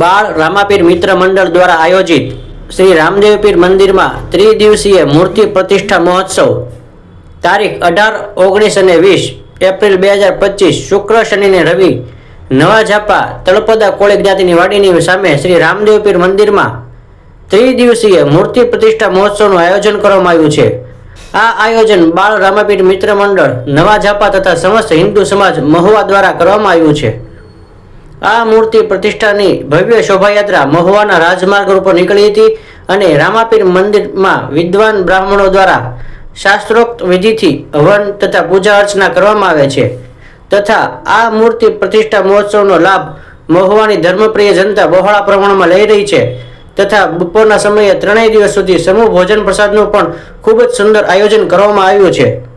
બાળ રામાપીર મિત્ર મંડળ દ્વારા આયોજિત શ્રી રામદેવપીર મંદિરમાં ત્રિદિવસીય મૂર્તિ પ્રતિષ્ઠા મહોત્સવ. તારીખ અઢાર, ઓગણીસ અને વીસ એપ્રિલ બે હજાર પચીસ શુક્ર શનિ ને રવિ નવા ઝાપા તળપદા કોળી જ્ઞાતિની વાડીની સામે શ્રી રામદેવ પીર મંદિરમાં ત્રિદિવસીય મૂર્તિ પ્રતિષ્ઠા મહોત્સવનું આયોજન કરવામાં આવ્યું છે. આ આયોજન બાળ રામાપીર મિત્ર મંડળ, નવા ઝાપા તથા સમસ્ત હિન્દુ સમાજ મહુવા દ્વારા કરવામાં આવ્યું છે. આ મૂર્તિ પ્રતિષ્ઠાની ભવ્ય શોભાયાત્રા મહુવાના રાજમાર્ગ ઉપર નીકળી હતી અને રામાપીર મંદિરમાં વિદ્વાન બ્રાહ્મણો દ્વારા શાસ્ત્રોક્ત વિધિથી હવન તથા પૂજા અર્ચના કરવામાં આવે છે. તથા આ મૂર્તિ પ્રતિષ્ઠા મહોત્સવનો લાભ મહુવાની ધર્મપ્રિય જનતા બહોળા પ્રમાણમાં લઈ રહી છે. તથા બપોરના સમયે ત્રણેય દિવસ સુધી સમૂહ ભોજન પ્રસાદનું પણ ખૂબ જ સુંદર આયોજન કરવામાં આવ્યું છે.